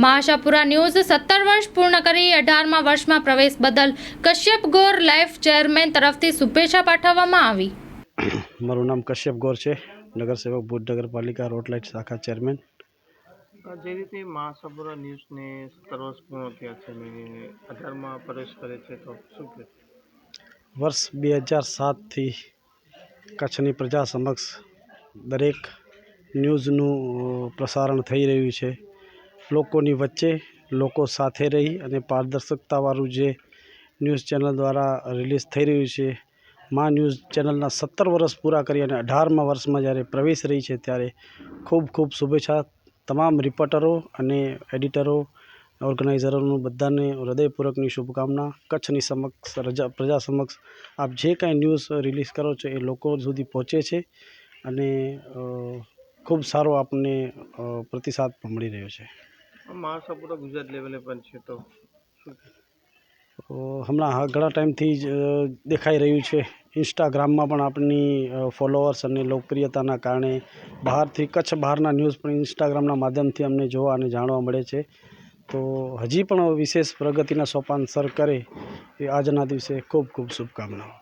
મહાશાપુરા news સત્તર વર્ષ પૂર્ણ કરી અઢારમા વર્ષમાં પ્રવેશ બદલ કશ્યપ ગોર લાઈફ ચેરમેન તરફથી શુભેચ્છા પાઠવવામાં આવી. મારું નામ કશ્યપ ગોર છે. નગરસેવક ભુજ નગરપાલિકા રોડલાઇટ શાખા ચેરમેન. જે રીતે મહાસાપુરા ન્યૂઝને સત્તર વર્ષ પૂર્ણ થયા છે અઢારમાં પ્રવેશ કરે છે તો શું કહે વર્ષ બે હજાર સાતથી કચ્છની પ્રજા સમક્ષ દરેક ન્યૂઝનું પ્રસારણ થઈ રહ્યું છે. લોકોની વચ્ચે લોકો સાથે રહી અને પારદર્શકતાવાળું જે ન્યૂઝ ચેનલ દ્વારા રિલીઝ થઈ રહ્યું છે, મા ન્યૂઝ ચેનલના સત્તર વર્ષ પૂરા કરી અને અઢારમા વર્ષમાં જ્યારે પ્રવેશ રહી છે ત્યારે ખૂબ ખૂબ શુભેચ્છા તમામ રિપોર્ટરો અને એડિટરો, ઓર્ગેનાઇઝરોનું બધાને હૃદયપૂર્વકની શુભકામના, કચ્છની સમક્ષ, રજા, પ્રજા સમક્ષ આપ જે કાંઈ ન્યૂઝ રિલીઝ કરો છો એ લોકો સુધી પહોંચે છે અને ખૂબ સારો આપણને પ્રતિસાદ મળી રહ્યો છે. મહાસાપુરા ગુજરાત લેવલે પણ છે તો હમણાં ઘણા ટાઈમથી જ દેખાઈ રહ્યું છે. ઇન્સ્ટાગ્રામમાં પણ આપણી ફોલોઅર્સ અને લોકપ્રિયતાના કારણે બહારથી, કચ્છ બહારના ન્યૂઝ પણ ઇન્સ્ટાગ્રામના માધ્યમથી અમને જોવા અને જાણવા મળે છે. તો હજી પણ વિશેષ પ્રગતિના સોપાન સર કરે એ આજના દિવસે ખૂબ ખૂબ શુભકામનાઓ.